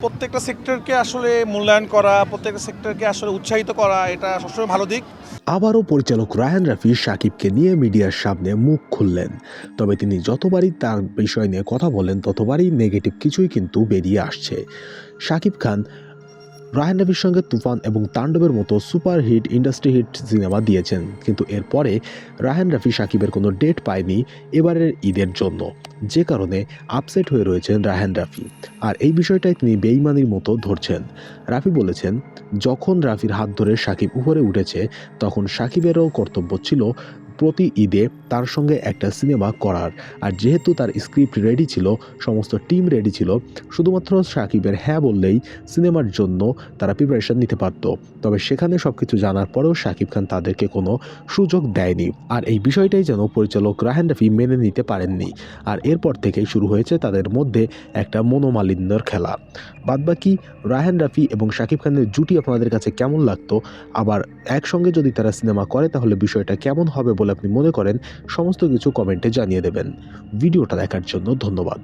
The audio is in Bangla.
প্রত্যেকটা সেক্টরকে আসলে মূল্যায়ন করা, প্রত্যেকটা সেক্টরকে আসলে উৎসাহিত করা, এটা সবসময় ভালো দিক। আবারও পরিচালক রায়ান রাফি সাকিবকে নিয়ে মিডিয়ার সামনে মুখ খুললেন। তবে তিনি যতবারই তার বিষয় নিয়ে কথা বলেন, ততবারই নেগেটিভ কিছুই কিন্তু বেরিয়ে আসছে। সাকিব খান রায়ান রাফির সঙ্গে তুফান এবং তাণ্ডবের মতো super hit, industry hit cinema দিয়েছেন। কিন্তু এরপরে রায়ান রাফি সাকিবের কোনো ডেট পায়নি এবারের ঈদের জন্য। যে কারণে আপসেট হয়ে রয়েছেন রায়হান রাফি আর এই বিষয়টাই তিনি বেইমানির মতো ধরছেন। রাফি বলেছেন, যখন রাফির হাত ধরে সাকিব উপরে উঠেছে, তখন সাকিবেরও কর্তব্য ছিল প্রতি ঈদে তার সঙ্গে একটা সিনেমা করার। আর যেহেতু তার স্ক্রিপ্ট রেডি ছিল, সমস্ত টিম রেডি ছিল, শুধুমাত্র সাকিবের হ্যাঁ বললেই সিনেমার জন্য তারা প্রিপারেশন নিতে পারত। তবে সেখানে সব কিছু জানার পরেও সাকিব খান তাদেরকে কোনো সুযোগ দেয়নি। আর এই বিষয়টাই যেন পরিচালক রাহান রাফি মেনে নিতে পারেননি। আর এরপর থেকেই শুরু হয়েছে তাদের মধ্যে একটা মনোমালিন্যর খেলা। বাদবাকি রায়হান রাফি এবং শাকিব খানের জুটি আপনাদের কাছে কেমন লাগতো? আবার একসঙ্গে যদি তারা সিনেমা করে, তাহলে বিষয়টা কেমন হবে বলে আপনি মনে করেন সমস্ত কিছু কমেন্টে জানিয়ে দেবেন। ভিডিওটা দেখার জন্য ধন্যবাদ।